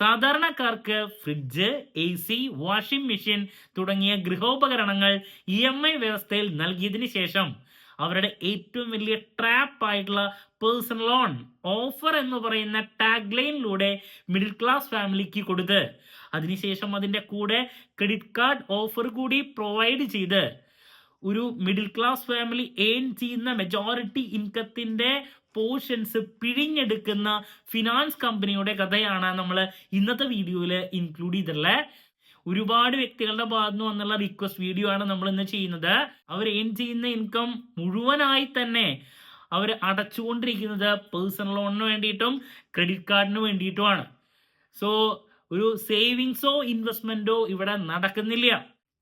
സാധാരണക്കാർക്ക് fridge A C washing machine തുടങ്ങിയ ഗൃഹോപകരണങ്ങൾ ഇ എം ഐ വ്യവസ്ഥയിൽ നൽകിയതിന് ശേഷം അവരുടെ ഏറ്റവും വലിയ ട്രാപ്പ് ആയിട്ടുള്ള പേഴ്സണൽ ലോൺ ഓഫർ എന്ന് പറയുന്ന ടാഗ് ലൈനിലൂടെ മിഡിൽ ക്ലാസ് ഫാമിലിക്ക് കൊടുത്ത്. അതിനുശേഷം അതിന്റെ കൂടെ ക്രെഡിറ്റ് കാർഡ് ഓഫർ കൂടി പ്രൊവൈഡ് ചെയ്ത്. ഒരു മിഡിൽ ക്ലാസ് ഫാമിലി ഏൺ ചെയ്യുന്ന മെജോറിറ്റി ഇൻകത്തിന്റെ പോർഷൻസ് പിഴിഞ്ഞെടുക്കുന്ന ഫിനാൻസ് കമ്പനിയുടെ കഥയാണ് നമ്മൾ ഇന്നത്തെ വീഡിയോയിൽ ഇൻക്ലൂഡ് ചെയ്തിട്ടുള്ളത് ഒരുപാട് വ്യക്തികളുടെ ഭാഗത്തു നിന്നുള്ള റിക്വസ്റ്റ് വീഡിയോ ആണ് നമ്മൾ ഇന്ന് ചെയ്യുന്നത്. അവർ ഏൺ ചെയ്യുന്ന ഇൻകം മുഴുവനായി തന്നെ അവർ അടച്ചുകൊണ്ടിരിക്കുന്നത് പേഴ്സണൽ ലോണിന് വേണ്ടിയിട്ടും ക്രെഡിറ്റ് കാർഡിന് വേണ്ടിയിട്ടുമാണ്. സോ ഒരു സേവിങ്സോ ഇൻവെസ്റ്റ്മെന്റോ ഇവിടെ നടക്കുന്നില്ല.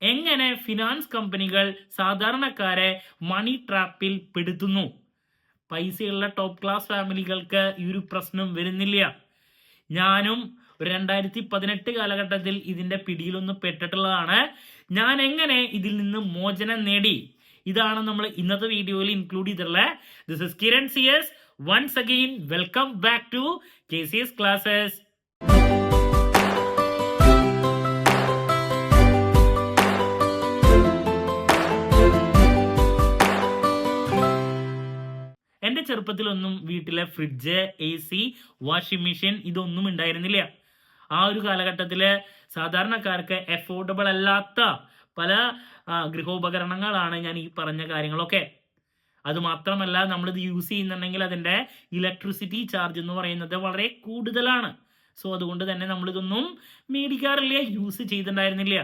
എങ്ങനെ ഫിനാൻസ് കമ്പനികൾ സാധാരണക്കാരെ മണി ട്രാപ്പിൽ പെടുത്തുന്നു? പൈസയുള്ള ടോപ്പ് ക്ലാസ് ഫാമിലികൾക്ക് ഈ ഒരു പ്രശ്നം വരുന്നില്ല. ഞാനും ഒരു രണ്ടായിരത്തി പതിനെട്ട് കാലഘട്ടത്തിൽ ഇതിന്റെ പിടിയിലൊന്ന് പെട്ടിട്ടുള്ളതാണ്. ഞാൻ എങ്ങനെ ഇതിൽ നിന്ന് മോചനം നേടി? ഇതാണ് നമ്മൾ ഇന്നത്തെ വീഡിയോയിൽ ഇൻക്ലൂഡ് ചെയ്തിട്ടുള്ളത് this is Kiran C S once again welcome back to K C S classes ചെറുപ്പത്തിലൊന്നും വീട്ടിലെ fridge A C washing machine ഇതൊന്നും ഉണ്ടായിരുന്നില്ല. ആ ഒരു കാലഘട്ടത്തിൽ സാധാരണക്കാർക്ക് എഫോർഡബിൾ അല്ലാത്ത പല ഗൃഹോപകരണങ്ങളാണ് ഞാൻ ഈ പറഞ്ഞ കാര്യങ്ങളൊക്കെ. അത് മാത്രമല്ല നമ്മളിത് യൂസ് ചെയ്യുന്നുണ്ടെങ്കിൽ അതിന്റെ ഇലക്ട്രിസിറ്റി ചാർജ് എന്ന് പറയുന്നത് വളരെ കൂടുതലാണ്. സോ അതുകൊണ്ട് തന്നെ നമ്മളിതൊന്നും മേടിക്കാറില്ല യൂസ് ചെയ്തിട്ടുണ്ടായിരുന്നില്ല.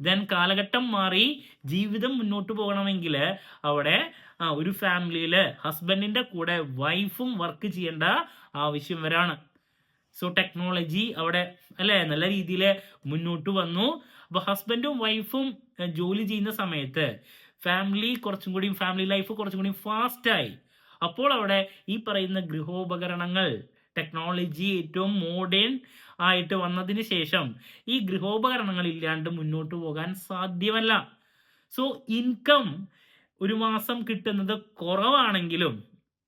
ദെൻ കാലഘട്ടം മാറി ജീവിതം മുന്നോട്ട് പോകണമെങ്കിൽ അവിടെ ആ, ഒരു ഫാമിലിയിൽ ഹസ്ബൻഡിന്റെ കൂടെ വൈഫും വർക്ക് ചെയ്യേണ്ട ആവശ്യം വരാണ്. സോ ടെക്നോളജി അവിടെ അല്ലേ നല്ല രീതിയിൽ മുന്നോട്ട് വന്നു. അപ്പോൾ ഹസ്ബൻഡും വൈഫും ജോലി ചെയ്യുന്ന സമയത്ത് ഫാമിലി കുറച്ചും കൂടി ഫാമിലി ലൈഫ് കുറച്ചും കൂടി ഫാസ്റ്റായി അപ്പോൾ അവിടെ ഈ പറയുന്ന ഗൃഹോപകരണങ്ങൾ ടെക്നോളജി ഏറ്റവും മോഡേൺ ആയിട്ട് വന്നതിന് ശേഷം ഈ ഗൃഹോപകരണങ്ങൾ ഇല്ലാണ്ട് മുന്നോട്ട് പോകാൻ സാധ്യമല്ല. സോ ഇൻകം ഒരു മാസം കിട്ടുന്നത് കുറവാണെങ്കിലും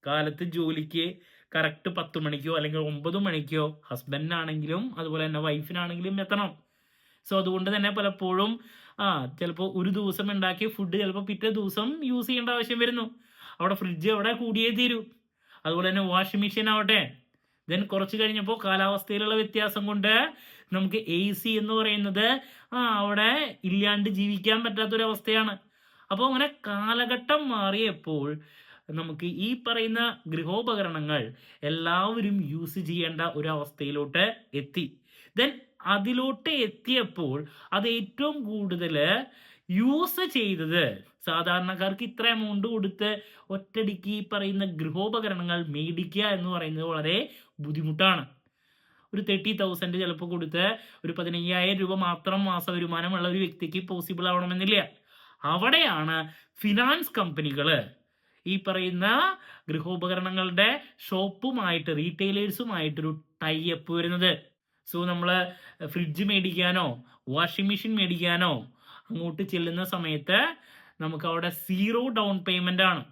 കാലത്ത് ജോലിക്ക് കറക്റ്റ് പത്ത് മണിക്കോ അല്ലെങ്കിൽ ഒമ്പത് മണിക്കോ ഹസ്ബൻഡിനാണെങ്കിലും അതുപോലെ തന്നെ വൈഫിനാണെങ്കിലും എത്തണം. സോ അതുകൊണ്ട് തന്നെ പലപ്പോഴും ആ ചിലപ്പോൾ ഒരു ദിവസം ഉണ്ടാക്കിയ ഫുഡ് ചിലപ്പോൾ പിറ്റേ ദിവസം യൂസ് ചെയ്യേണ്ട ആവശ്യം വരുന്നു. അവിടെ ഫ്രിഡ്ജ് അവിടെ കൂടിയേ തീരൂ. അതുപോലെ തന്നെ വാഷിംഗ് മെഷീൻ ആവട്ടെ. ദെൻ കുറച്ച് കഴിഞ്ഞപ്പോൾ കാലാവസ്ഥയിലുള്ള വ്യത്യാസം കൊണ്ട് നമുക്ക് എ സി എന്ന് പറയുന്നത് ആ അവിടെ ഇല്ലാണ്ട് ജീവിക്കാൻ പറ്റാത്തൊരവസ്ഥയാണ്. അപ്പോൾ അങ്ങനെ കാലഘട്ടം മാറിയപ്പോൾ നമുക്ക് ഈ പറയുന്ന ഗൃഹോപകരണങ്ങൾ എല്ലാവരും യൂസ് ചെയ്യേണ്ട ഒരു അവസ്ഥയിലോട്ട് എത്തി. ദെൻ അതിലോട്ട് എത്തിയപ്പോൾ അത് ഏറ്റവും കൂടുതൽ യൂസ് ചെയ്തത് സാധാരണക്കാർക്ക് ഇത്ര എമൗണ്ട് കൊടുത്ത് ഒറ്റടിക്ക് ഈ പറയുന്ന ഗൃഹോപകരണങ്ങൾ മേടിക്കുക എന്ന് പറയുന്നത് വളരെ ബുദ്ധിമുട്ടാണ്. ഒരു തേർട്ടി തൗസൻഡ് ചിലപ്പോൾ കൊടുത്ത് ഒരു പതിനയ്യായിരം രൂപ മാത്രം മാസ വരുമാനമുള്ള ഒരു വ്യക്തിക്ക് പോസിബിൾ ആവണമെന്നില്ല. അവിടെയാണ് ഫിനാൻസ് കമ്പനികൾ ഈ പറയുന്ന ഗൃഹോപകരണങ്ങളുടെ ഷോപ്പുമായിട്ട് റീറ്റെയിലേഴ്സുമായിട്ടൊരു ടൈപ്പ് വരുന്നത്. സോ നമ്മൾ ഫ്രിഡ്ജ് മേടിക്കാനോ വാഷിംഗ് മെഷീൻ മേടിക്കാനോ അങ്ങോട്ട് ചെല്ലുന്ന സമയത്ത് നമുക്ക് അവിടെ സീറോ ഡൗൺ പേയ്മെന്റ് ആണ്.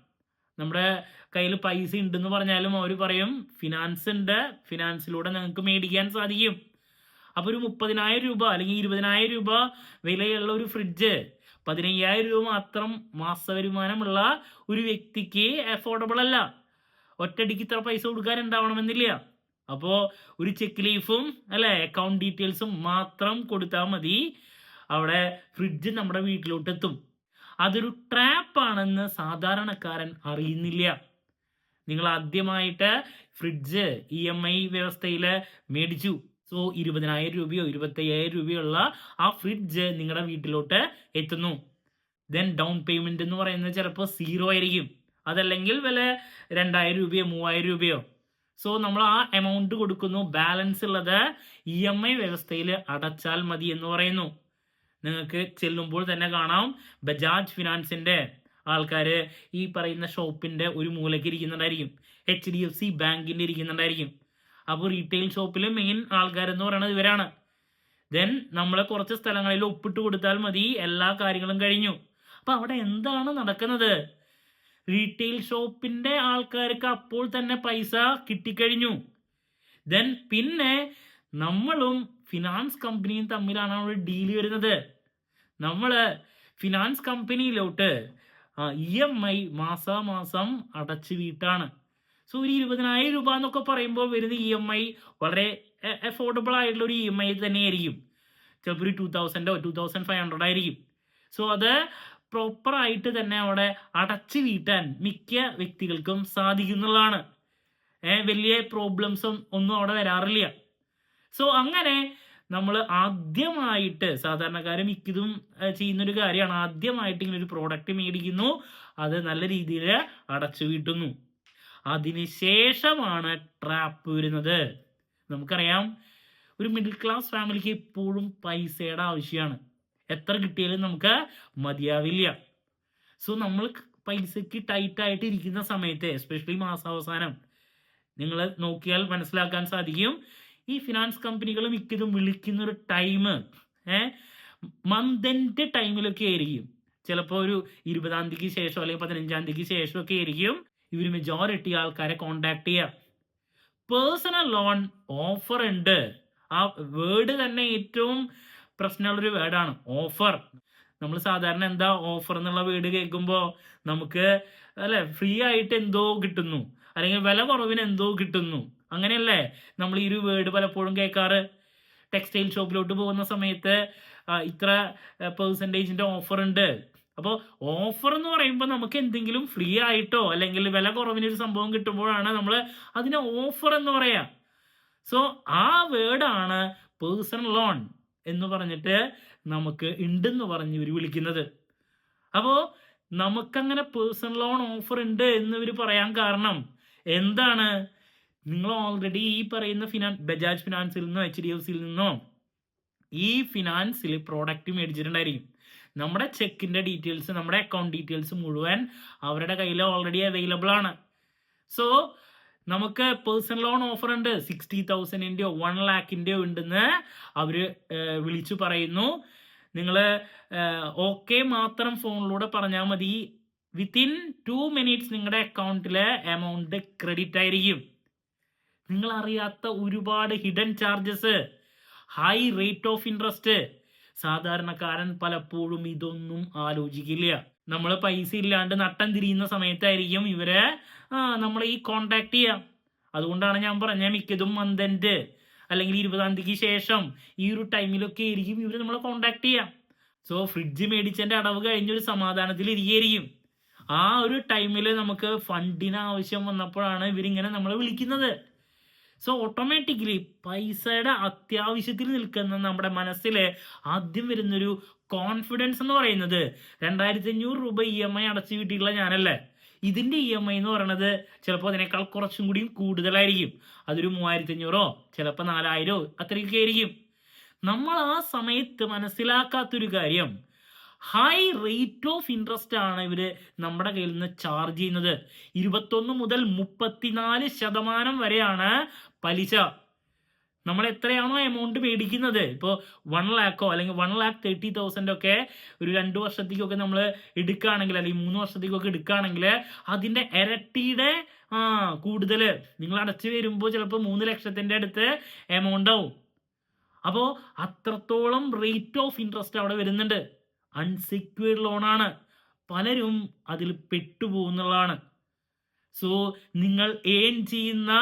നമ്മുടെ കയ്യിൽ പൈസ ഉണ്ടെന്ന് പറഞ്ഞാലും അവർ പറയും ഫിനാൻസ് ഉണ്ട്. ഫിനാൻസിലൂടെ നിങ്ങൾക്ക് മേടിക്കാൻ സാധിക്കും. അപ്പോൾ ഒരു മുപ്പതിനായിരം രൂപ അല്ലെങ്കിൽ ഇരുപതിനായിരം രൂപ വിലയുള്ള ഒരു ഫ്രിഡ്ജ് പതിനയ്യായിരം രൂപ മാത്രം മാസവരുമാനമുള്ള ഒരു വ്യക്തിക്ക് അഫോർഡബിൾ അല്ല. ഒറ്റടിക്ക് ഇത്ര പൈസ കൊടുക്കാൻ ഉണ്ടാവണമെന്നില്ല അപ്പോ ഒരു ചെക്ക് ലീഫും അല്ലെ അക്കൗണ്ട് ഡീറ്റെയിൽസും മാത്രം കൊടുത്താൽ മതി. അവിടെ ഫ്രിഡ്ജ് നമ്മുടെ വീട്ടിലോട്ട് എത്തും അതൊരു ട്രാപ്പാണെന്ന് സാധാരണക്കാരൻ അറിയുന്നില്ല. നിങ്ങൾ ആദ്യമായിട്ട് ഫ്രിഡ്ജ് ഇ എം ഐ വ്യവസ്ഥയിൽ മേടിച്ചു. സോ ഇരുപതിനായിരം രൂപയോ ഇരുപത്തയ്യായിരം രൂപയുള്ള ആ ഫ്രിഡ്ജ് നിങ്ങളുടെ വീട്ടിലോട്ട് എത്തുന്നു. ദെൻ ഡൗൺ പേയ്മെന്റ് എന്ന് പറയുന്നത് ചിലപ്പോൾ സീറോ ആയിരിക്കും. അതല്ലെങ്കിൽ വില രണ്ടായിരം രൂപയോ മൂവായിരം രൂപയോ. സോ നമ്മൾ ആ എമൗണ്ട് കൊടുക്കുന്നു. ബാലൻസ് ഉള്ളത് ഇ എം ഐ വ്യവസ്ഥയിൽ അടച്ചാൽ മതി എന്ന് പറയുന്നു. നിങ്ങൾക്ക് ചെല്ലുമ്പോൾ തന്നെ കാണാം. ബജാജ് ഫിനാൻസിന്റെ ആൾക്കാർ ഈ പറയുന്ന ഷോപ്പിന്റെ ഒരു മൂലയ്ക്ക് ഇരിക്കുന്നുണ്ടായിരിക്കും. എച്ച് ഡി എഫ് സി ബാങ്കിന്റെ ഇരിക്കുന്നുണ്ടായിരിക്കും. അപ്പോൾ റീറ്റെയിൽ ഷോപ്പിലെ മെയിൻ ആൾക്കാരെന്ന് പറയുന്നത് ഇവരാണ്. ദെൻ നമ്മൾ കുറച്ച് സ്ഥലങ്ങളിൽ ഒപ്പിട്ട് കൊടുത്താൽ മതി എല്ലാ കാര്യങ്ങളും കഴിഞ്ഞു. അപ്പോൾ അവിടെ എന്താണ് നടക്കുന്നത്? റീറ്റെയിൽ ഷോപ്പിന്റെ ആൾക്കാർക്ക് അപ്പോൾ തന്നെ പൈസ കിട്ടിക്കഴിഞ്ഞു. ദെൻ പിന്നെ നമ്മളും ഫിനാൻസ് കമ്പനിയും തമ്മിലാണ് അവിടെ ഡീൽ വരുന്നത്. നമ്മൾ ഫിനാൻസ് കമ്പനിയിലോട്ട് ഇ എം ഐ മാസാമാസം അടച്ചു വീട്ടാണ്. സോ ഒരു ഇരുപതിനായിരം രൂപ എന്നൊക്കെ പറയുമ്പോൾ വരുന്ന ഇ എം ഐ വളരെ അഫോർഡബിൾ ആയിട്ടുള്ള ഒരു ഇ എം ഐ തന്നെയായിരിക്കും. ചിലപ്പോൾ ഒരു ടു തൗസൻഡോ ടു തൗസൻഡ് ഫൈവ് ഹൺഡ്രഡ് ആയിരിക്കും. സോ അത് പ്രോപ്പറായിട്ട് തന്നെ അവിടെ അടച്ചു വീട്ടാൻ മിക്ക വ്യക്തികൾക്കും സാധിക്കുന്നതാണ്. വലിയ പ്രോബ്ലംസും ഒന്നും അവിടെ വരാറില്ല. സോ അങ്ങനെ നമ്മൾ ആദ്യമായിട്ട് സാധാരണക്കാർ മിക്കതും ചെയ്യുന്നൊരു കാര്യമാണ്. ആദ്യമായിട്ട് ഇങ്ങനെ ഒരു പ്രോഡക്റ്റ് മേടിക്കുന്നു. അത് നല്ല രീതിയിൽ അടച്ചു വീട്ടുന്നു. അതിനുശേഷമാണ് ട്രാപ്പ് വരുന്നത്. നമുക്കറിയാം ഒരു മിഡിൽ ക്ലാസ് ഫാമിലിക്ക് എപ്പോഴും പൈസയുടെ ആവശ്യമാണ് എത്ര കിട്ടിയാലും നമുക്ക് മതിയാവില്ല. സോ നമ്മൾ പൈസക്ക് ടൈറ്റ് ആയിട്ട് ഇരിക്കുന്ന സമയത്ത് എസ്പെഷ്യലി മാസാവസാനം നിങ്ങൾ നോക്കിയാൽ മനസ്സിലാക്കാൻ സാധിക്കും ഈ ഫിനാൻസ് കമ്പനികൾ മിക്കതും വിളിക്കുന്ന ഒരു ടൈം ഏഹ് മന്ത് ടൈമിലൊക്കെ ആയിരിക്കും. ചിലപ്പോൾ ഒരു ഇരുപതാം തീയതിക്ക് ശേഷം അല്ലെങ്കിൽ പതിനഞ്ചാം തീയതിക്ക് ശേഷമൊക്കെ ആയിരിക്കും. ഇവർ മെജോറിറ്റി ആൾക്കാരെ കോണ്ടാക്ട് ചെയ്യുക പേഴ്സണൽ ലോൺ ഓഫർ ഉണ്ട്. ആ വേർഡ് തന്നെ ഏറ്റവും പ്രശ്നമുള്ളൊരു വേർഡാണ് ഓഫർ നമ്മൾ സാധാരണ എന്താ ഓഫർ എന്നുള്ള വേർഡ് കേൾക്കുമ്പോൾ നമുക്ക് അല്ലെ ഫ്രീ ആയിട്ട് എന്തോ കിട്ടുന്നു. അല്ലെങ്കിൽ വില കുറവിന് എന്തോ കിട്ടുന്നു. അങ്ങനെയല്ലേ നമ്മൾ ഈ ഒരു വേർഡ് പലപ്പോഴും കേൾക്കാറ്. ടെക്സ്റ്റൈൽ ഷോപ്പിലോട്ട് പോകുന്ന സമയത്ത് ഇത്ര പെർസെന്റേജിന്റെ ഓഫർ ഉണ്ട്. അപ്പോൾ ഓഫർ എന്ന് പറയുമ്പോൾ നമുക്ക് എന്തെങ്കിലും ഫ്രീ ആയിട്ടോ അല്ലെങ്കിൽ വില കുറവിന് ഒരു സംഭവം കിട്ടുമ്പോഴാണ് നമ്മൾ അതിനെ ഓഫർ എന്ന് പറയാ. സോ ആ വേർഡാണ് പേഴ്സണൽ ലോൺ എന്ന് പറഞ്ഞിട്ട് നമുക്ക് ഉണ്ടെന്ന് പറഞ്ഞ് ഇവർ വിളിക്കുന്നത്. അപ്പോൾ നമുക്കങ്ങനെ പേഴ്സണൽ ലോൺ ഓഫർ ഉണ്ട് എന്ന് ഇവർ പറയാൻ കാരണം എന്താണ്? നിങ്ങൾ ഓൾറെഡി ഈ പറയുന്ന ഫിനാൻ ബജാജ് ഫിനാൻസിൽ നിന്നോ എച്ച് ഡി എഫ് സിയിൽ നിന്നോ ഈ ഫിനാൻസിൽ പ്രോഡക്റ്റ് മേടിച്ചിട്ടുണ്ടായിരിക്കും. നമ്മുടെ ചെക്കിന്റെ ഡീറ്റെയിൽസ് നമ്മുടെ അക്കൗണ്ട് ഡീറ്റെയിൽസ് മുഴുവൻ അവരുടെ കയ്യിൽ ഓൾറെഡി അവൈലബിൾ ആണ്. സോ നമുക്ക് പേഴ്സണൽ ലോൺ ഓഫർ ഉണ്ട്. സിക്സ്റ്റി തൗസൻഡിന്റെയോ വൺ ലാക്കിന്റെയോ ഉണ്ടെന്ന് അവർ വിളിച്ചു പറയുന്നു. നിങ്ങൾ ഓക്കെ മാത്രം ഫോണിലൂടെ പറഞ്ഞാൽ മതി. വിത്തിൻ ടു മിനിറ്റ്സ് നിങ്ങളുടെ അക്കൗണ്ടിലെ എമൗണ്ട് ക്രെഡിറ്റ് ആയിരിക്കും. നിങ്ങൾ അറിയാത്ത ഒരുപാട് hidden charges high rate of interest സാധാരണക്കാരൻ പലപ്പോഴും ഇതൊന്നും ആലോചിക്കില്ല. നമ്മൾ പൈസ ഇല്ലാണ്ട് നട്ടം തിരിയുന്ന സമയത്തായിരിക്കും ഇവരെ നമ്മൾ ഈ കോണ്ടാക്ട് ചെയ്യാം. അതുകൊണ്ടാണ് ഞാൻ പറഞ്ഞ മിക്കതും മന്ത് അല്ലെങ്കിൽ ഇരുപതാം തീയതിക്ക് ശേഷം ഈ ഒരു ടൈമിലൊക്കെ ആയിരിക്കും ഇവർ നമ്മളെ കോണ്ടാക്ട് ചെയ്യാം. സോ ഫ്രിഡ്ജ് മേടിച്ചതിന്റെ അടവ് കഴിഞ്ഞൊരു സമാധാനത്തിൽ ഇരിക്കുകയായിരിക്കും. ആ ഒരു ടൈമിൽ നമുക്ക് ഫണ്ടിന് ആവശ്യം വന്നപ്പോഴാണ് ഇവരിങ്ങനെ നമ്മളെ വിളിക്കുന്നത്. സോ ഓട്ടോമാറ്റിക്കലി പൈസയുടെ അത്യാവശ്യത്തിൽ നിൽക്കുന്ന നമ്മുടെ മനസ്സിൽ ആദ്യം വരുന്നൊരു കോൺഫിഡൻസ് എന്ന് പറയുന്നത് രണ്ടായിരത്തി അഞ്ഞൂറ് രൂപ ഇ എം ഐ അടച്ചു കിട്ടിയിട്ടുള്ള ഞാനല്ലേ? ഇതിന്റെ ഇ എം ഐ എന്ന് പറയുന്നത് ചിലപ്പോൾ അതിനേക്കാൾ കുറച്ചും കൂടിയും കൂടുതലായിരിക്കും. അതൊരു മൂവായിരത്തി അഞ്ഞൂറോ ചിലപ്പോൾ നാലായിരോ അത്രയൊക്കെ ആയിരിക്കും നമ്മൾ ആ സമയത്ത് മനസ്സിലാക്കാത്തൊരു കാര്യം ഹൈ റേറ്റ് ഓഫ് ഇൻട്രസ്റ്റ് ആണ് ഇവർ നമ്മുടെ കയ്യിൽ നിന്ന് ചാർജ് ചെയ്യുന്നത്. ഇരുപത്തൊന്ന് മുതൽ മുപ്പത്തിനാല് ശതമാനം വരെയാണ് പലിശ. നമ്മൾ എത്രയാണോ എമൗണ്ട് മേടിക്കുന്നത്? ഇപ്പോൾ വൺ ലാക്കോ അല്ലെങ്കിൽ വൺ ലാക്ക് തേർട്ടി തൗസൻഡ് ഒക്കെ ഒരു രണ്ട് വർഷത്തേക്കൊക്കെ നമ്മൾ എടുക്കുകയാണെങ്കിൽ അല്ലെങ്കിൽ മൂന്ന് വർഷത്തേക്കൊക്കെ എടുക്കുകയാണെങ്കിൽ അതിന്റെ ഇരട്ടിയുടെ ആ കൂടുതൽ നിങ്ങൾ അടച്ചു വരുമ്പോൾ ചിലപ്പോൾ മൂന്ന് ലക്ഷത്തിന്റെ അടുത്ത് എമൗണ്ട് ആവും. അപ്പോൾ അത്രത്തോളം റേറ്റ് ഓഫ് ഇൻട്രസ്റ്റ് അവിടെ വരുന്നുണ്ട്. അൺസെക്യൂർഡ് ലോണാണ് പലരും അതിൽ പെട്ടുപോകുന്നതാണ് സോ നിങ്ങൾ ഏൺ ചെയ്യുന്ന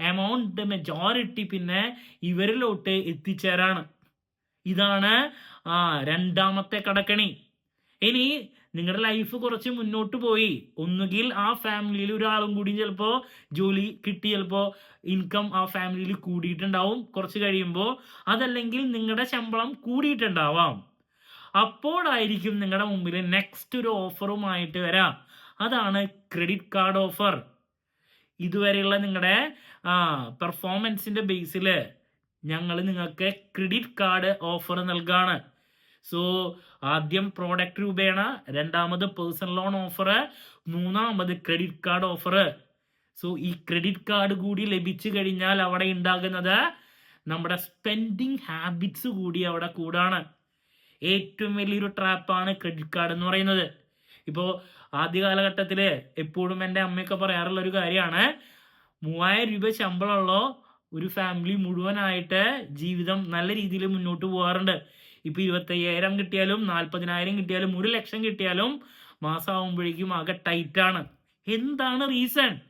എമൗണ്ട് മെജോറിറ്റി പിന്നെ ഇവരിലോട്ട് എത്തിച്ചേരാണ്. ഇതാണ് ആ രണ്ടാമത്തെ കടക്കണി. ഇനി നിങ്ങളുടെ ലൈഫ് കുറച്ച് മുന്നോട്ട് പോയി. ഒന്നുകിൽ ആ ഫാമിലിയിൽ ഒരാളും കൂടി ചിലപ്പോൾ ജോലി കിട്ടി ചിലപ്പോൾ ഇൻകം ആ ഫാമിലിയിൽ കൂടിയിട്ടുണ്ടാവും. കുറച്ച് കഴിയുമ്പോൾ അതല്ലെങ്കിൽ നിങ്ങളുടെ ശമ്പളം കൂടിയിട്ടുണ്ടാവാം. അപ്പോഴായിരിക്കും നിങ്ങളുടെ മുമ്പിൽ നെക്സ്റ്റ് ഒരു ഓഫറുമായിട്ട് വരാം. അതാണ് ക്രെഡിറ്റ് കാർഡ് ഓഫർ ഇതുവരെയുള്ള നിങ്ങളുടെ ആ പെർഫോമൻസിന്റെ ബേസിൽ ഞങ്ങൾ നിങ്ങൾക്ക് ക്രെഡിറ്റ് കാർഡ് ഓഫർ നൽകാണ്. സോ ആദ്യം പ്രോഡക്റ്റ് രൂപേണ രണ്ടാമത് പേഴ്സണൽ ലോൺ ഓഫർ മൂന്നാമത് ക്രെഡിറ്റ് കാർഡ് ഓഫർ സോ ഈ ക്രെഡിറ്റ് കാർഡ് കൂടി ലഭിച്ചു കഴിഞ്ഞാൽ അവിടെ ഉണ്ടാകുന്നത് നമ്മുടെ സ്പെൻഡിങ് ഹാബിറ്റ്സ് കൂടി അവിടെ കൂടാണ്. ഏറ്റവും വലിയൊരു ട്രാപ്പാണ് ക്രെഡിറ്റ് കാർഡ് എന്ന് പറയുന്നത്. ഇപ്പോൾ ആദ്യ കാലഘട്ടത്തിൽ എപ്പോഴും എന്റെ അമ്മയൊക്കെ പറയാറുള്ള ഒരു കാര്യമാണ് മൂവായിരം രൂപ ശമ്പളമുള്ളോ ഒരു ഫാമിലി മുഴുവനായിട്ട് ജീവിതം നല്ല രീതിയിൽ മുന്നോട്ട് പോകാറുണ്ട്. ഇപ്പൊ ഇരുപത്തയ്യായിരം കിട്ടിയാലും നാൽപ്പതിനായിരം കിട്ടിയാലും ഒരു ലക്ഷം കിട്ടിയാലും മാസമാകുമ്പോഴേക്കും ആകെ ടൈറ്റാണ് എന്താണ് റീസൺ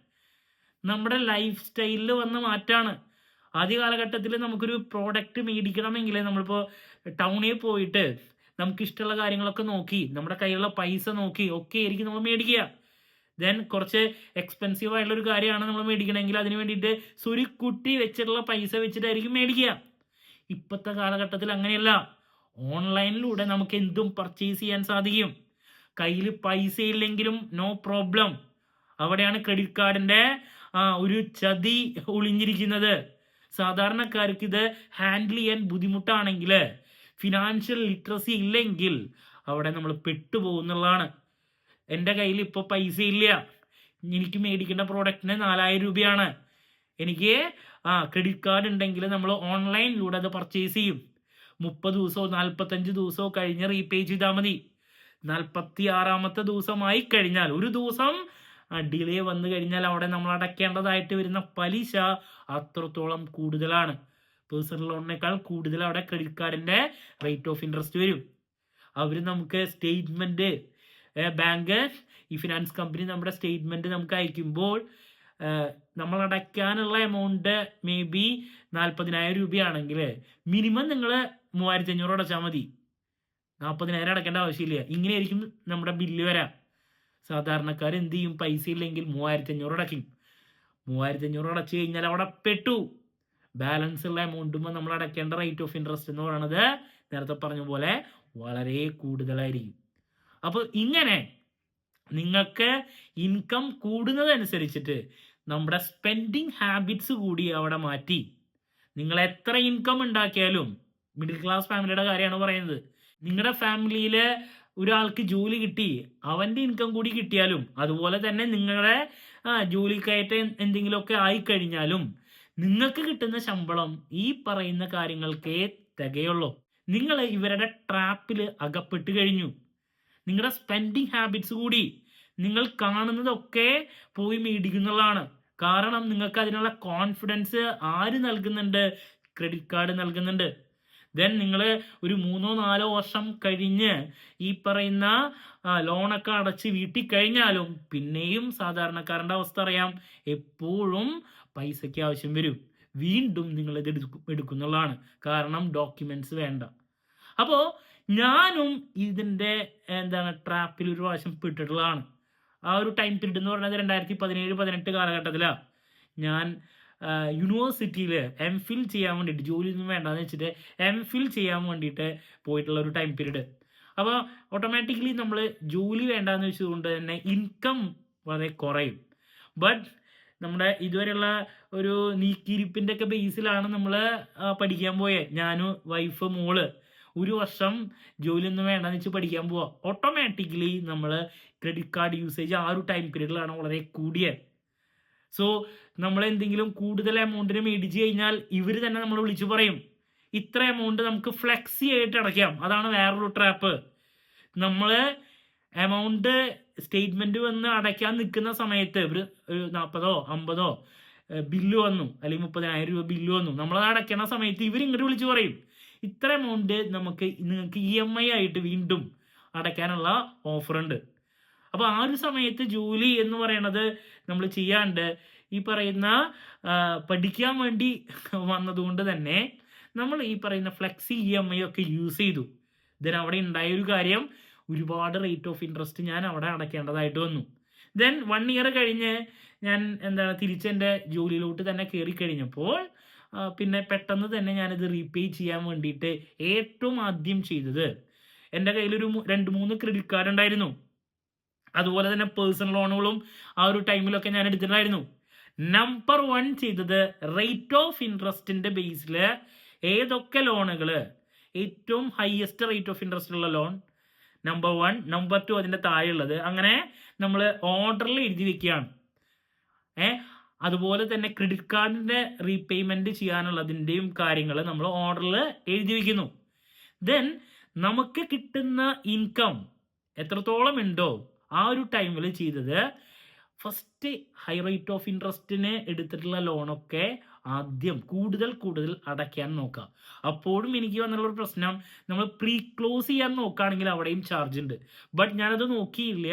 നമ്മുടെ ലൈഫ് സ്റ്റൈലിൽ വന്ന മാറ്റാണ്. ആദ്യ കാലഘട്ടത്തിൽ നമുക്കൊരു പ്രോഡക്റ്റ് മേടിക്കണമെങ്കിൽ നമ്മളിപ്പോൾ ടൗണിൽ പോയിട്ട് നമുക്ക് ഇഷ്ടമുള്ള കാര്യങ്ങളൊക്കെ നോക്കി നമ്മുടെ കയ്യിലുള്ള പൈസ നോക്കി ഒക്കെ ആയിരിക്കും നമ്മൾ മേടിക്കുക. ദെൻ കുറച്ച് എക്സ്പെൻസീവ് ആയിട്ടുള്ള ഒരു കാര്യമാണ് നമ്മൾ മേടിക്കണമെങ്കിൽ അതിന് വേണ്ടിയിട്ട് സുരുക്കുട്ടി വെച്ചിട്ടുള്ള പൈസ വെച്ചിട്ടായിരിക്കും മേടിക്കുക. ഇപ്പോഴത്തെ കാലഘട്ടത്തിൽ അങ്ങനെയല്ല. ഓൺലൈനിലൂടെ നമുക്ക് എന്തും പർച്ചേസ് ചെയ്യാൻ സാധിക്കും. കയ്യിൽ പൈസ ഇല്ലെങ്കിലും നോ പ്രോബ്ലം അവിടെയാണ് ക്രെഡിറ്റ് കാർഡിന്റെ ഒരു ചതി ഒളിഞ്ഞിരിക്കുന്നത്. സാധാരണക്കാർക്ക് ഇത് ഹാൻഡിൽ ചെയ്യാൻ ബുദ്ധിമുട്ടാണെങ്കിൽ ഫിനാൻഷ്യൽ ലിറ്ററസി ഇല്ലെങ്കിൽ അവിടെ നമ്മൾ പെട്ടുപോകുന്നുള്ളതാണ് എന്റെ കയ്യിൽ ഇപ്പോൾ പൈസ ഇല്ല. എനിക്ക് മേടിക്കേണ്ട പ്രോഡക്റ്റിന് നാലായിരം രൂപയാണ്. എനിക്ക് ആ ക്രെഡിറ്റ് കാർഡ് ഉണ്ടെങ്കിൽ നമ്മൾ ഓൺലൈനിലൂടെ അത് പർച്ചേസ് ചെയ്യും. മുപ്പത് ദിവസമോ നാൽപ്പത്തഞ്ച് ദിവസമോ കഴിഞ്ഞ് റീപേ ചെയ്താൽ മതി. നാൽപ്പത്തി ആറാമത്തെ ദിവസമായി കഴിഞ്ഞാൽ ഒരു ദിവസം ഡിലേ വന്നു കഴിഞ്ഞാൽ അവിടെ നമ്മൾ അടയ്ക്കേണ്ടതായിട്ട് വരുന്ന പലിശ അത്രത്തോളം കൂടുതലാണ്. പേഴ്സണൽ ലോണിനേക്കാൾ കൂടുതൽ അവിടെ ക്രെഡിറ്റ് കാർഡിന്റെ റേറ്റ് ഓഫ് ഇൻട്രസ്റ്റ് വരും. അവർ നമുക്ക് സ്റ്റേറ്റ്മെന്റ് ബാങ്ക് ഈ ഫിനാൻസ് കമ്പനി നമ്മുടെ സ്റ്റേറ്റ്മെന്റ് നമുക്ക് അയക്കുമ്പോൾ നമ്മൾ അടയ്ക്കാനുള്ള എമൗണ്ട് മേ ബി നാൽപ്പതിനായിരം രൂപയാണെങ്കിൽ മിനിമം നിങ്ങൾ മൂവായിരത്തി അഞ്ഞൂറ് അടച്ചാൽ മതി. നാൽപ്പതിനായിരം അടയ്ക്കേണ്ട ആവശ്യമില്ല. ഇങ്ങനെയായിരിക്കും നമ്മുടെ ബില്ല് വരാം. സാധാരണക്കാർ എന്ത് ചെയ്യും? പൈസ ഇല്ലെങ്കിൽ മൂവായിരത്തി അഞ്ഞൂറ് അടയ്ക്കും. മൂവായിരത്തി അഞ്ഞൂറ് അടച്ചു കഴിഞ്ഞാൽ അവിടെ പെട്ടു. ബാലൻസ് ഉള്ള എമൗണ്ടുമ്പോൾ നമ്മൾ അടയ്ക്കേണ്ട റേറ്റ് ഓഫ് ഇൻട്രസ്റ്റ് എന്ന് പറയുന്നത് നേരത്തെ പറഞ്ഞ പോലെ വളരെ കൂടുതലായിരിക്കും. അപ്പോൾ ഇങ്ങനെ നിങ്ങൾക്ക് ഇൻകം കൂടുന്നതനുസരിച്ചിട്ട് നമ്മുടെ സ്പെൻഡിങ് ഹാബിറ്റ്സ് കൂടി അവിടെ മാറ്റി. നിങ്ങൾ എത്ര ഇൻകം ഉണ്ടാക്കിയാലും മിഡിൽ ക്ലാസ് ഫാമിലിയുടെ കാര്യമാണ് പറയുന്നത്. നിങ്ങളുടെ ഫാമിലിയിൽ ഒരാൾക്ക് ജോലി കിട്ടി അവന്റെ ഇൻകം കൂടി കിട്ടിയാലും അതുപോലെ തന്നെ നിങ്ങളുടെ ജോലി ജോലിക്കയറ്റം എന്തെങ്കിലുമൊക്കെ ആയിക്കഴിഞ്ഞാലും നിങ്ങൾക്ക് കിട്ടുന്ന ശമ്പളം ഈ പറയുന്ന കാര്യങ്ങൾക്കേ തികയുള്ളൂ. നിങ്ങൾ ഇവരുടെ ട്രാപ്പിൽ അകപ്പെട്ട് കഴിഞ്ഞു. നിങ്ങളുടെ സ്പെൻഡിങ് ഹാബിറ്റ്സ് കൂടി നിങ്ങൾ കാണുന്നതൊക്കെ പോയി മേടിക്കുന്നതാണ്. കാരണം നിങ്ങൾക്ക് അതിനുള്ള കോൺഫിഡൻസ് ആര് നൽകുന്നുണ്ട്? ക്രെഡിറ്റ് കാർഡ് നൽകുന്നുണ്ട്. ദെൻ നിങ്ങൾ ഒരു മൂന്നോ നാലോ വർഷം കഴിഞ്ഞ് ഈ പറയുന്ന ലോണൊക്കെ അടച്ച് വീട്ടിൽ കഴിഞ്ഞാലും പിന്നെയും സാധാരണക്കാരന്റെ അവസ്ഥ അറിയാം. എപ്പോഴും പൈസയ്ക്ക് ആവശ്യം വരും. വീണ്ടും നിങ്ങൾ ഇത് എടുക്കും എടുക്കുന്നുള്ളതാണ്. കാരണം ഡോക്യുമെന്റ്സ് വേണ്ട. അപ്പോൾ ഞാനും ഇതിന്റെ എന്താണ് ട്രാപ്പിൽ ഒരു പ്രാവശ്യം പെട്ടിട്ടുള്ളതാണ്. ആ ഒരു ടൈം പീരീഡ് എന്ന് പറയുന്നത് രണ്ടായിരത്തി പതിനേഴ് പതിനെട്ട് കാലഘട്ടത്തിലാണ് ഞാൻ യൂണിവേഴ്സിറ്റിയിൽ എം ഫിൽ ചെയ്യാൻ വേണ്ടിയിട്ട് ജോലിയൊന്നും വേണ്ടെന്ന് വെച്ചിട്ട് എം ഫിൽ ചെയ്യാൻ വേണ്ടിയിട്ട് പോയിട്ടുള്ള ഒരു ടൈം പീരീഡ് അപ്പോൾ ഓട്ടോമാറ്റിക്കലി നമ്മൾ ജോലി വേണ്ടാന്ന് വെച്ചതുകൊണ്ട് തന്നെ ഇൻകം വളരെ കുറയും. ബട്ട് നമ്മുടെ ഇതുവരെയുള്ള ഒരു നീക്കിയിരിപ്പിന്റെ ഒക്കെ ബേസിലാണ് നമ്മൾ പഠിക്കാൻ പോയത് ഞാനും വൈഫ് മോൾ. ഒരു വർഷം ജോലിയൊന്നും വേണ്ടെന്ന് വെച്ച് പഠിക്കാൻ പോവാം. ഓട്ടോമാറ്റിക്കലി നമ്മൾ ക്രെഡിറ്റ് കാർഡ് യൂസേജ് ആ ഒരു ടൈം പീരീഡിലാണ് വളരെ കൂടിയത്. സോ നമ്മൾ എന്തെങ്കിലും കൂടുതൽ എമൗണ്ടിന് മേടിച്ച് കഴിഞ്ഞാൽ ഇവർ തന്നെ നമ്മൾ വിളിച്ചു പറയും. ഇത്ര എമൗണ്ട് നമുക്ക് ഫ്ലെക്സി ആയിട്ട് അടയ്ക്കാം. അതാണ് വേറൊരു ട്രാപ്പ് നമ്മൾ എമൗണ്ട് സ്റ്റേറ്റ്മെന്റ് വന്ന് അടയ്ക്കാൻ നിൽക്കുന്ന സമയത്ത് ഒരു നാൽപ്പതോ അമ്പതോ ബില്ല് വന്നു. അല്ലെങ്കിൽ മുപ്പതിനായിരം രൂപ ബില്ല് വന്നു. നമ്മളത് അടയ്ക്കണ സമയത്ത് ഇവർ ഇങ്ങോട്ട് വിളിച്ച് പറയും. ഇത്ര എമൗണ്ട് നമുക്ക് നിങ്ങൾക്ക് ഇ എം ഐ ആയിട്ട് വീണ്ടും അടയ്ക്കാനുള്ള ഓഫർ ഉണ്ട്. അപ്പോൾ ആ ഒരു സമയത്ത് ജോലി എന്ന് പറയണത് നമ്മൾ ചെയ്യാണ്ട് ഈ പറയുന്ന പഠിക്കാൻ വേണ്ടി വന്നതുകൊണ്ട് തന്നെ നമ്മൾ ഈ പറയുന്ന ഫ്ലെക്സി ഇ എം ഐ ഒക്കെ യൂസ് ചെയ്തു. ദെൻ അവിടെ ഉണ്ടായ ഒരു കാര്യം ഒരുപാട് റേറ്റ് ഓഫ് ഇൻട്രസ്റ്റ് ഞാൻ അവിടെ അടയ്ക്കേണ്ടതായിട്ട് വന്നു. ദെൻ വൺ ഇയർ കഴിഞ്ഞ് ഞാൻ എന്താണ് തിരിച്ചെന്റെ ജോലിയിലോട്ട് തന്നെ കയറി കഴിഞ്ഞപ്പോൾ പിന്നെ പെട്ടെന്ന് തന്നെ ഞാനിത് റീപേ ചെയ്യാൻ വേണ്ടിയിട്ട് ഏറ്റവും ആദ്യം ചെയ്തത് എന്റെ കയ്യിലൊരു രണ്ട് മൂന്ന് ക്രെഡിറ്റ് കാർഡ് ഉണ്ടായിരുന്നു. അതുപോലെ തന്നെ പേഴ്സണൽ ലോണുകളും ആ ഒരു ടൈമിലൊക്കെ ഞാൻ എടുത്തിട്ടുണ്ടായിരുന്നു. നമ്പർ വൺ ചെയ്തത് റേറ്റ് ഓഫ് ഇൻട്രസ്റ്റിന്റെ ബേസിൽ ഏതൊക്കെ ലോണുകൾ ഏറ്റവും ഹയസ്റ്റ് റേറ്റ് ഓഫ് ഇൻട്രസ്റ്റ് ഉള്ള loan number one number two അതിന്റെ താഴെയുള്ളത്. അങ്ങനെ നമ്മൾ ഓർഡറിൽ എഴുതി വെക്കുകയാണ്. ഏ? അതുപോലെ തന്നെ ക്രെഡിറ്റ് കാർഡിന്റെ റീപേയ്മെന്റ് ചെയ്യാനുള്ളതിന്റെയും കാര്യങ്ങൾ നമ്മൾ ഓർഡറിൽ എഴുതി വെക്കുന്നു. ദെൻ നമുക്ക് കിട്ടുന്ന ഇൻകം എത്രത്തോളം ഉണ്ടോ? ആ ഒരു ടൈമിൽ ചെയ്തത് ഫസ്റ്റ് ഹൈ റേറ്റ് ഓഫ് ഇൻട്രസ്റ്റിന് എടുത്തിട്ടുള്ള ലോണൊക്കെ ആദ്യം കൂടുതൽ കൂടുതൽ അടയ്ക്കാൻ നോക്കുക. അപ്പോഴും എനിക്ക് വന്നിട്ടുള്ള ഒരു പ്രശ്നം നമ്മൾ പ്രീ ക്ലോസ് ചെയ്യാൻ നോക്കുകയാണെങ്കിൽ അവിടെയും ചാർജ് ഉണ്ട്. ബട്ട് ഞാനത് നോക്കിയില്ല.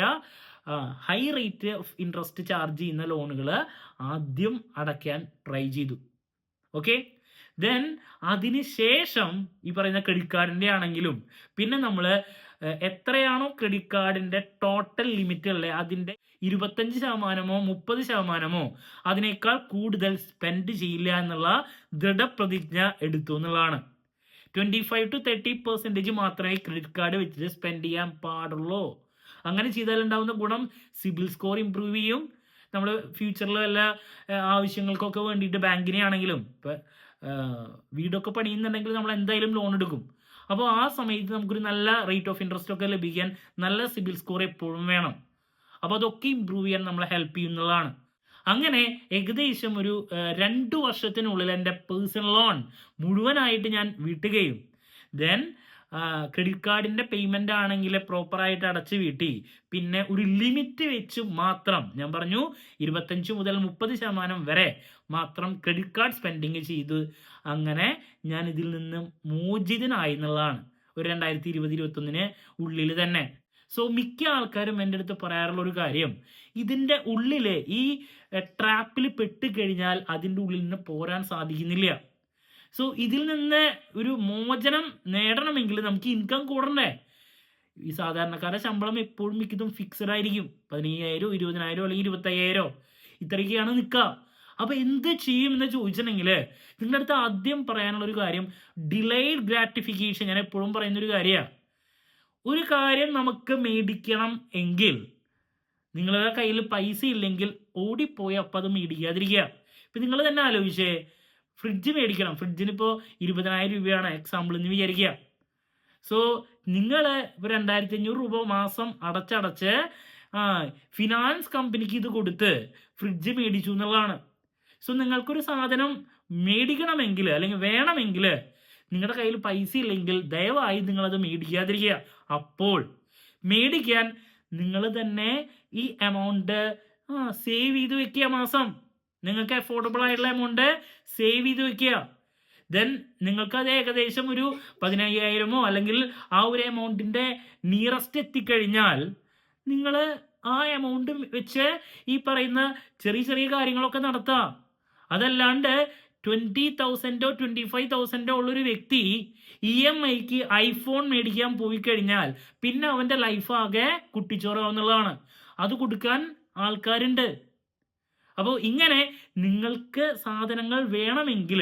High rate of interest charge ചെയ്യുന്ന ലോണുകൾ ആദ്യം അടയ്ക്കാൻ ട്രൈ ചെയ്തു. ഓക്കെ ദെൻ അതിന് ശേഷം ഈ പറയുന്ന ക്രെഡിറ്റ് കാർഡിന്റെ ആണെങ്കിലും പിന്നെ നമ്മൾ എത്രയാണോ ക്രെഡിറ്റ് കാർഡിന്റെ ടോട്ടൽ ലിമിറ്റ് ഉള്ളത് അതിന്റെ ഇരുപത്തഞ്ച് ശതമാനമോ മുപ്പത് ശതമാനമോ അതിനേക്കാൾ കൂടുതൽ സ്പെൻഡ് ചെയ്യില്ല എന്നുള്ള ദൃഢപ്രതിജ്ഞ എടുത്തു എന്നുള്ളതാണ്. Twenty five to thirty percentage മാത്രമേ ക്രെഡിറ്റ് കാർഡ് വെച്ചിട്ട് സ്പെൻഡ് ചെയ്യാൻ പാടുള്ളൂ. അങ്ങനെ ചെയ്താൽ ഉണ്ടാകുന്ന ഗുണം സിബിൽ സ്കോർ ഇമ്പ്രൂവ് ചെയ്യും. നമ്മൾ ഫ്യൂച്ചറിൽ വല്ല ആവശ്യങ്ങൾക്കൊക്കെ വേണ്ടിയിട്ട് ബാങ്കിനെ ആണെങ്കിലും ഇപ്പം വീടൊക്കെ പണിയുന്നുണ്ടെങ്കിൽ നമ്മൾ എന്തായാലും ലോൺ എടുക്കും. അപ്പോൾ ആ സമയത്ത് നമുക്കൊരു നല്ല റേറ്റ് ഓഫ് ഇൻട്രസ്റ്റ് ഒക്കെ ലഭിക്കാൻ നല്ല സിബിൽ സ്കോർ എപ്പോഴും വേണം. അപ്പോൾ അതൊക്കെ ഇമ്പ്രൂവ് ചെയ്യാൻ നമ്മളെ ഹെൽപ്പ് ചെയ്യുന്നതാണ്. അങ്ങനെ ഏകദേശം ഒരു രണ്ട് വർഷത്തിനുള്ളിൽ എന്റെ പേഴ്സണൽ ലോൺ മുഴുവനായിട്ട് ഞാൻ വീട്ടുകയും. ദെൻ ക്രെഡിറ്റ് കാർഡിന്റെ പേയ്മെന്റ് ആണെങ്കിൽ പ്രോപ്പർ ആയിട്ട് അടച്ച് വീട്ടി. പിന്നെ ഒരു ലിമിറ്റ് വെച്ച് മാത്രം ഞാൻ പറഞ്ഞു ഇരുപത്തഞ്ച് മുതൽ മുപ്പത് ശതമാനം വരെ മാത്രം ക്രെഡിറ്റ് കാർഡ് സ്പെൻഡിങ് ചെയ്ത് അങ്ങനെ ഞാൻ ഇതിൽ നിന്ന് മോചിതനായി എന്നുള്ളതാണ്. ഒരു രണ്ടായിരത്തി ഇരുപത് ഇരുപത്തൊന്നിന് ഉള്ളിൽ തന്നെ. സോ മിക്ക ആൾക്കാരും എന്റെ അടുത്ത് പറയാറുള്ള ഒരു കാര്യം ഇതിന്റെ ഉള്ളിൽ ഈ ട്രാപ്പിൽ പെട്ട് കഴിഞ്ഞാൽ അതിന്റെ ഉള്ളിൽ നിന്ന് പോരാൻ സാധിക്കുന്നില്ല. സോ ഇതിൽ നിന്ന് ഒരു മോചനം നേടണമെങ്കിൽ നമുക്ക് ഇൻകം കൂടണ്ടേ? ഈ സാധാരണക്കാരുടെ ശമ്പളം എപ്പോഴും മിക്കതും ഫിക്സഡ് ആയിരിക്കും. പതിനയ്യായിരം ഇരുപതിനായിരം അല്ലെങ്കിൽ ഇരുപത്തയ്യായിരോ. ഇത്രയൊക്കെയാണ് നിൽക്കുക അപ്പൊ എന്ത് ചെയ്യും എന്ന് ചോദിച്ചിട്ടുണ്ടെങ്കിൽ നിങ്ങളുടെ അടുത്ത് ആദ്യം പറയാനുള്ള ഒരു കാര്യം ഡിലൈഡ് ഗ്രാറ്റിഫിക്കേഷൻ ഞാൻ എപ്പോഴും പറയുന്ന ഒരു കാര്യമാണ്. ഒരു കാര്യം നമുക്ക് മേടിക്കണം എങ്കിൽ നിങ്ങളുടെ കയ്യിൽ പൈസ ഇല്ലെങ്കിൽ ഓടിപ്പോയി അപ്പം അത് മേടിക്കാതിരിക്കുക. ഇപ്പം നിങ്ങൾ തന്നെ ആലോചിച്ചേ ഫ്രിഡ്ജ് മേടിക്കണം. ഫ്രിഡ്ജിന് ഇപ്പോൾ ഇരുപതിനായിരം രൂപയാണ്. എക്സാമ്പിൾ എന്ന് വിചാരിക്കുക. സോ നിങ്ങൾ ഇപ്പോൾ രണ്ടായിരത്തി അഞ്ഞൂറ് രൂപ മാസം അടച്ചടച്ച് ഫിനാൻസ് കമ്പനിക്ക് ഇത് കൊടുത്ത് ഫ്രിഡ്ജ് മേടിച്ചു എന്നുള്ളതാണ്. സോ നിങ്ങൾക്കൊരു സാധനം മേടിക്കണമെങ്കിൽ അല്ലെങ്കിൽ വേണമെങ്കിൽ നിങ്ങളുടെ കയ്യിൽ പൈസ ഇല്ലെങ്കിൽ ദയവായി നിങ്ങളത് മേടിക്കാതിരിക്കുക. അപ്പോൾ മേടിക്കാൻ നിങ്ങൾ തന്നെ ഈ എമൗണ്ട് സേവ് ചെയ്ത് വെക്കുക മാസം. നിങ്ങൾക്ക് അഫോർഡബിൾ ആയിട്ടുള്ള എമൗണ്ട് സേവ് ചെയ്ത് വെക്കുക. ദെൻ നിങ്ങൾക്ക് അത് ഏകദേശം ഒരു പതിനയ്യായിരമോ അല്ലെങ്കിൽ ആ ഒരു എമൗണ്ടിന്റെ നിയറസ്റ്റ് എത്തിക്കഴിഞ്ഞാൽ നിങ്ങൾ ആ എമൗണ്ട് വെച്ച് ഈ പറയുന്ന ചെറിയ ചെറിയ കാര്യങ്ങളൊക്കെ നടത്താം. അതല്ലാണ്ട് ട്വന്റി തൗസൻഡോ ട്വന്റി ഫൈവ് തൗസൻഡോ ഉള്ളൊരു വ്യക്തി ഇ എം ഐക്ക് ഐഫോൺ മേടിക്കാൻ പോയി കഴിഞ്ഞാൽ പിന്നെ അവന്റെ ആകെ കുട്ടിച്ചോറാവുന്നുള്ളതാണ് അത് കൊടുക്കാൻ ആൾക്കാരുണ്ട്. അപ്പോൾ ഇങ്ങനെ നിങ്ങൾക്ക് സാധനങ്ങൾ വേണമെങ്കിൽ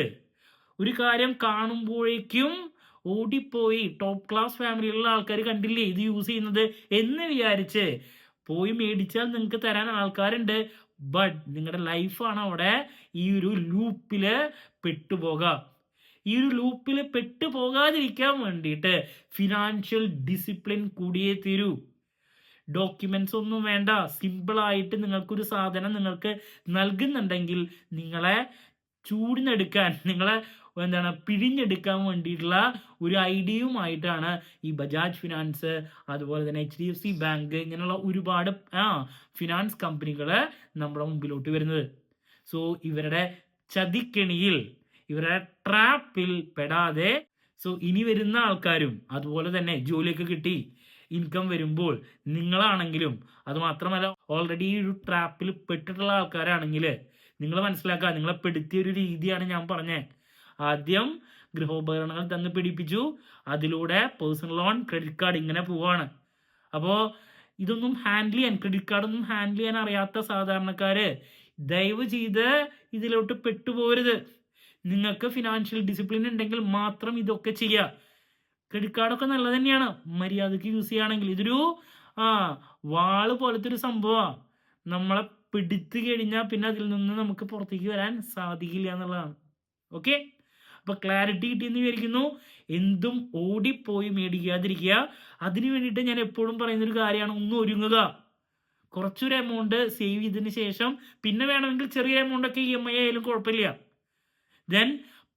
ഒരു കാര്യം കാണുമ്പോഴേക്കും ഓടിപ്പോയി ടോപ്പ് ക്ലാസ് ഫാമിലിയിലുള്ള ആൾക്കാർ കണ്ടില്ലേ ഇത് യൂസ് ചെയ്യുന്നത് എന്ന് വിചാരിച്ച് പോയി മേടിച്ചാൽ നിങ്ങൾക്ക് തരാൻ ആൾക്കാരുണ്ട്. ബട്ട് നിങ്ങളുടെ ലൈഫാണ് അവിടെ ഈ ഒരു ലൂപ്പിൽ പെട്ടുപോകുക ഈ ഒരു ലൂപ്പിൽ പെട്ടുപോകാതിരിക്കാൻ വേണ്ടിയിട്ട് ഫിനാൻഷ്യൽ ഡിസിപ്ലിൻ കൂടിയേ തീരൂ. ഡോക്യുമെന്റ്സ് ഒന്നും വേണ്ട. സിമ്പിൾ സിമ്പിളായിട്ട് നിങ്ങൾക്കൊരു സാധനം നിങ്ങൾക്ക് നൽകുന്നുണ്ടെങ്കിൽ നിങ്ങളെ ചൂടിനെടുക്കാൻ നിങ്ങളെ എന്താണ് പിഴിഞ്ഞെടുക്കാൻ വേണ്ടിയിട്ടുള്ള ഒരു ഐഡിയയുമായിട്ടാണ് ഈ ബജാജ് ഫിനാൻസ് അതുപോലെ തന്നെ H D F C bank ഇങ്ങനെയുള്ള ഒരുപാട് ആ ഫിനാൻസ് കമ്പനികൾ നമ്മുടെ മുമ്പിലോട്ട് വരുന്നത്. സോ ഇവരുടെ ചതിക്കെണിയിൽ ഇവരുടെ ട്രാപ്പിൽ പെടാതെ സോ ഇനി വരുന്ന ആൾക്കാരും അതുപോലെ തന്നെ ജോലിയൊക്കെ കിട്ടി. ഇൻകം വരുമ്പോൾ നിങ്ങളാണെങ്കിലും അത് മാത്രമല്ല ഓൾറെഡി ഈ ഒരു ട്രാപ്പിൽ പെട്ടിട്ടുള്ള ആൾക്കാരാണെങ്കിൽ നിങ്ങൾ മനസ്സിലാക്കുക നിങ്ങളെ പെടുത്തിയ ഒരു രീതിയാണ് ഞാൻ പറഞ്ഞത് ആദ്യം ഗൃഹോപകരണങ്ങൾ തന്ന് പിടിപ്പിച്ചു അതിലൂടെ പേഴ്സണൽ ലോൺ ക്രെഡിറ്റ് കാർഡ് ഇങ്ങനെ പോവാണ്. അപ്പോൾ ഇതൊന്നും ഹാൻഡിൽ ചെയ്യാൻ ക്രെഡിറ്റ് കാർഡൊന്നും ഹാൻഡിൽ ചെയ്യാൻ അറിയാത്ത സാധാരണക്കാര് ദയവ് ചെയ്ത് ഇതിലോട്ട് പെട്ടുപോരുത്. നിങ്ങൾക്ക് ഫിനാൻഷ്യൽ ഡിസിപ്ലിൻ ഉണ്ടെങ്കിൽ മാത്രം ഇതൊക്കെ ചെയ്യുക ക്രെഡിറ്റ് കാർഡൊക്കെ നല്ലത് തന്നെയാണ്. മര്യാദയ്ക്ക് യൂസ് ചെയ്യുകയാണെങ്കിൽ ഇതൊരു ആ വാൾ പോലത്തെ ഒരു സംഭവമാണ് നമ്മളെ പിടിച്ചു കഴിഞ്ഞാൽ പിന്നെ അതിൽ നിന്ന് നമുക്ക് പുറത്തേക്ക് വരാൻ സാധിക്കില്ല എന്നുള്ളതാണ്. ഓക്കെ അപ്പോൾ ക്ലാരിറ്റി കിട്ടിയെന്ന് വിചാരിക്കുന്നു. എന്തും ഓടിപ്പോയി മേടിക്കാതിരിക്കുക. അതിന് വേണ്ടിയിട്ട് ഞാൻ എപ്പോഴും പറയുന്നൊരു കാര്യമാണ് ഒന്ന് ഒരുങ്ങുക. കുറച്ചൊരു എമൗണ്ട് സേവ് ചെയ്തതിന് ശേഷം പിന്നെ വേണമെങ്കിൽ ചെറിയ എമൗണ്ട് ഒക്കെ ഇ എം ഐ ആയാലും കുഴപ്പമില്ല. ദെൻ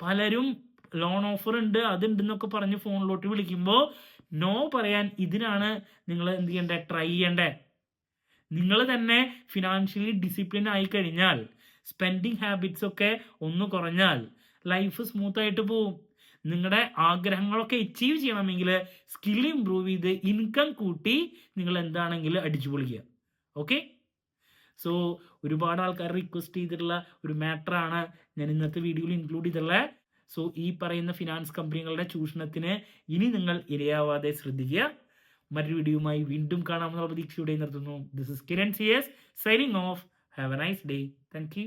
പലരും ലോൺ ഓഫർ ഉണ്ട് അതുണ്ടെന്നൊക്കെ പറഞ്ഞ് ഫോണിലോട്ട് വിളിക്കുമ്പോൾ നോ പറയാൻ ഇതിനാണ് നിങ്ങൾ എന്ത് ചെയ്യേണ്ടത് ട്രൈ ചെയ്യേണ്ടത് നിങ്ങൾ തന്നെ ഫിനാൻഷ്യലി ഡിസിപ്ലിൻ ആയി കഴിഞ്ഞാൽ സ്പെൻഡിങ് ഹാബിറ്റ്സ് ഒക്കെ ഒന്ന് കുറഞ്ഞാൽ ലൈഫ് സ്മൂത്ത് ആയിട്ട് പോവും. നിങ്ങളുടെ ആഗ്രഹങ്ങളൊക്കെ അച്ചീവ് ചെയ്യണമെങ്കിൽ സ്കിൽ ഇമ്പ്രൂവ് ചെയ്ത് ഇൻകം കൂട്ടി നിങ്ങൾ എന്താണെങ്കിൽ അടിച്ചു പൊളിക്കുക. ഓക്കെ സോ ഒരുപാട് ആൾക്കാർ റിക്വസ്റ്റ് ചെയ്തിട്ടുള്ള ഒരു മാറ്ററാണ് ഞാൻ ഇന്നത്തെ വീഡിയോയിൽ ഇൻക്ലൂഡ് ചെയ്തിട്ടുള്ളത് സോ ഈ പറയുന്ന ഫിനാൻസ് കമ്പനികളുടെ ചൂഷണത്തിന് ഇനി നിങ്ങൾ ഇരയാവാതെ ശ്രദ്ധിക്കുക. മറ്റൊരു വീഡിയോയുമായി വീണ്ടും കാണാമെന്നുള്ള പ്രതീക്ഷയോടെ നിർത്തുന്നു. This is Kiran C S signing off have a nice day thank you